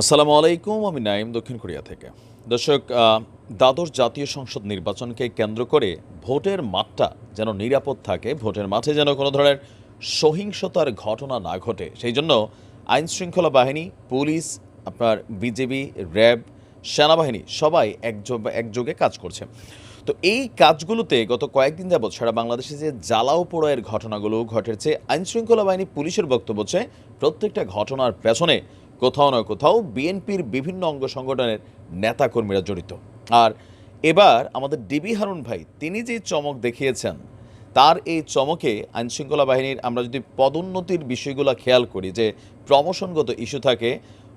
আসসালামু আলাইকুম, আমি নাইম দক্ষিণ কোরিয়া থেকে। দর্শক দ্বাদশ জাতীয় সংসদ নির্বাচনকে কেন্দ্র করে ভোটের মাঠটা যেন নিরাপদ থাকে, ভোটের মাঠে যেন কোনো ধরনের সহিংসতার ঘটনা না ঘটে, সেই জন্য আইন শৃঙ্খলা বাহিনী, পুলিশ, আপনার বিজেপি, র্যাব, সেনাবাহিনী সবাই একযোগে কাজ করছে। তো এই কাজগুলোতে গত কয়েকদিন যাবৎ সারা বাংলাদেশে যে জ্বালাও পোড়ায়ের ঘটনাগুলো ঘটেছে আইন শৃঙ্খলা বাহিনী পুলিশের বক্তব্য হচ্ছে, প্রত্যেকটা ঘটনার পেছনে কোথাও না কোথাও বিএনপির বিভিন্ন অঙ্গ সংগঠনের নেতাকর্মীরা জড়িত। আর এবার আমাদের ডিবি হারুন ভাই, তিনি যে চমক দেখিয়েছেন, তার এই চমকে আইনশৃঙ্খলা বাহিনীর আমরা যদি পদোন্নতির বিষয়গুলো খেয়াল করি, যে প্রমোশনগত ইস্যু থাকে,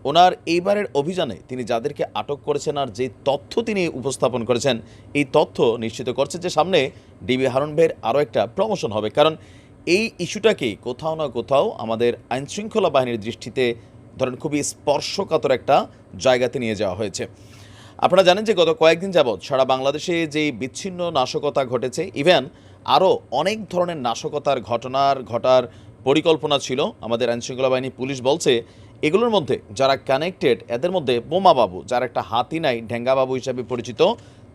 ওনার এইবারের অভিযানে তিনি যাদেরকে আটক করেছেন আর যে তথ্য তিনি উপস্থাপন করেছেন, এই তথ্য নিশ্চিত করছে যে সামনে ডিবি হারুন ভাইয়ের আরও একটা প্রমোশন হবে। কারণ এই ইস্যুটাকেই কোথাও না কোথাও আমাদের আইনশৃঙ্খলা বাহিনীর দৃষ্টিতে ধরেন খুবই স্পর্শকাতর একটা জায়গাতে নিয়ে যাওয়া হয়েছে। আপনারা জানেন যে গত কয়েকদিন যাবৎ সারা বাংলাদেশে যে বিচ্ছিন্ন নাশকতা ঘটেছে, ইভেন আরও অনেক ধরনের নাশকতার ঘটনার ঘটার পরিকল্পনা ছিল আমাদের আইনশৃঙ্খলা বাহিনী পুলিশ বলছে, এগুলোর মধ্যে যারা কানেক্টেড এদের মধ্যে বোমাবাবু, যার একটা হাতি নাই, ঢেঙ্গাবাবু হিসাবে পরিচিত,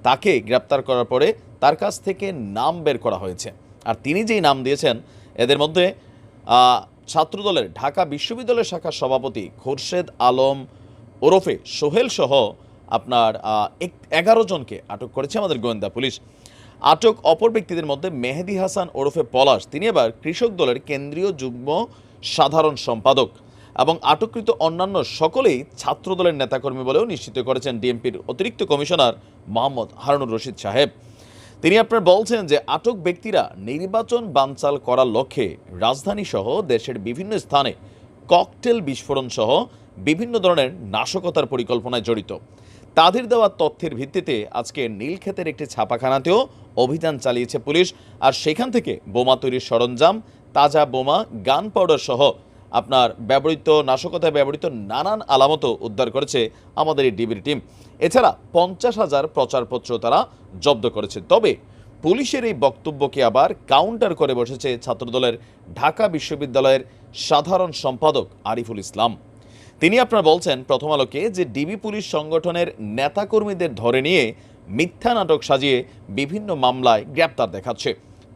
তাকে গ্রেপ্তার করার পরে তার কাছ থেকে নাম বের করা হয়েছে। আর তিনি যেই নাম দিয়েছেন, এদের মধ্যে ছাত্রদলের ঢাকা বিশ্ববিদ্যালয় শাখার সভাপতি খোরশেদ আলম ওরফে সোহেল সহ আপনার এগারো জনকে আটক করেছে আমাদের গোয়েন্দা পুলিশ। আটক অপর ব্যক্তিদের মধ্যে মেহেদি হাসান ওরফে পলাশ, তিনি এবার কৃষক দলের কেন্দ্রীয় যুগ্ম সাধারণ সম্পাদক এবং আটককৃত অন্যান্য সকলেই ছাত্রদলের নেতাকর্মী বলেও নিশ্চিত করেছেন ডিএমপির অতিরিক্ত কমিশনার মোহাম্মদ হারুনুর রশিদ সাহেব। তিনি আপনার বলছেন যে আটক ব্যক্তিরা নির্বাচন বানচাল করার লক্ষ্যে রাজধানী সহ দেশের বিভিন্ন স্থানে ককটেল বিস্ফোরণ সহ বিভিন্ন ধরনের নাশকতার পরিকল্পনায় জড়িত। তাদের দেওয়া তথ্যের ভিত্তিতে আজকে নীলক্ষেতের একটি ছাপাখানাতেও অভিযান চালিয়েছে পুলিশ, আর সেখান থেকে বোমা তৈরির সরঞ্জাম, তাজা বোমা গান পাউডার সহ আপনার ব্যবহৃত নাশকতায় ব্যবহৃত নানান আলামতও উদ্ধার করেছে আমাদের এই ডিবির টিম। এছাড়া পঞ্চাশ হাজার প্রচারপত্র তারা জব্দ করেছে। তবে পুলিশের এই বক্তব্যকে আবার কাউন্টার করে বসেছে ছাত্রদলের ঢাকা বিশ্ববিদ্যালয়ের সাধারণ সম্পাদক আরিফুল ইসলাম। তিনি আপনার বলছেন, প্রথম আলোকে যে ডিবি পুলিশ সংগঠনের নেতাকর্মীদের ধরে নিয়ে মিথ্যা নাটক সাজিয়ে বিভিন্ন মামলায় গ্রেপ্তার দেখাচ্ছে,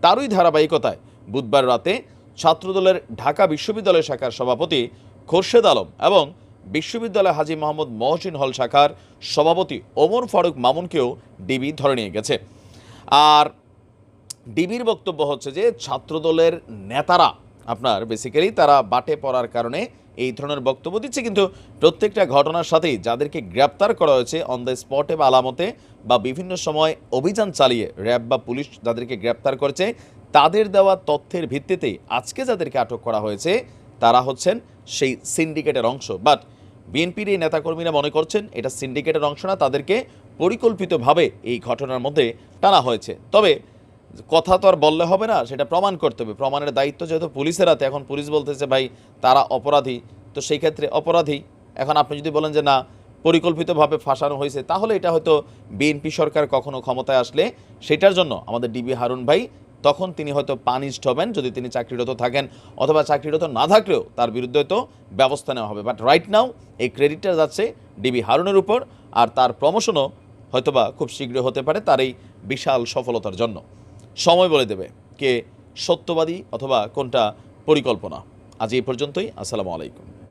তারই ধারাবাহিকতায় বুধবার রাতে ছাত্রদলের ঢাকা বিশ্ববিদ্যালয় শাখার সভাপতি খোরশেদ আলম এবং বিশ্ববিদ্যালয় হাজি মোহাম্মদ মহসিন হল শাখার সভাপতি ওমর ফারুক মামুনকেও ডিবি ধরে নিয়ে গেছে। আর ডিবির বক্তব্য হচ্ছে যে, ছাত্রদলের নেতারা, আপনার বেসিক্যালি তারা বাটে পড়ার কারণে এই ধরনের বক্তব্য দিচ্ছে। কিন্তু প্রত্যেকটা ঘটনার সাথেই যাদেরকে গ্রেপ্তার করা হয়েছে অন দ্য স্পটে বা আলামতে বা বিভিন্ন সময় অভিযান চালিয়ে র্যাব বা পুলিশ যাদেরকে গ্রেপ্তার করেছে তাদের দেওয়া তথ্যের ভিত্তিতেই আজকে যাদেরকে আটক করা হয়েছে, তারা হচ্ছেন সেই সিন্ডিকেটের অংশ। বাট বিএনপির এই নেতাকর্মীরা মনে করছেন এটা সিন্ডিকেটের অংশ না, তাদেরকে পরিকল্পিতভাবে এই ঘটনার মধ্যে টানা হয়েছে। তবে কথা তো আর বললে হবে না, সেটা প্রমাণ করতে হবে। প্রমাণের দায়িত্ব যেহেতু পুলিশের হাতে, এখন পুলিশ বলতেছে, ভাই, তারা অপরাধী। তো সেই ক্ষেত্রে অপরাধী, এখন আপনি যদি বলেন যে না, পরিকল্পিতভাবে ফাঁসানো হয়েছে, তাহলে এটা হয়তো বিএনপি সরকার কখনো ক্ষমতায় আসলে সেটার জন্য আমাদের ডিবি হারুন ভাই তখন তিনি হয়তো পানিশড হবেন যদি তিনি চাকরিরত থাকেন অথবা চাকরিরত না থাকলেও তার বিরুদ্ধে তো ব্যবস্থা নেওয়া হবে। বাট রাইট নাও এই ক্রেডিটটা যাচ্ছে ডিবি হারুনের উপর আর তার প্রমোশনও হয়তোবা খুব শীঘ্র হতে পারে তার এই বিশাল সফলতার জন্য। সময় বলে দেবে কে সত্যবাদী অথবা কোনটা পরিকল্পনা। আজ এই পর্যন্তই। আসসালামু আলাইকুম।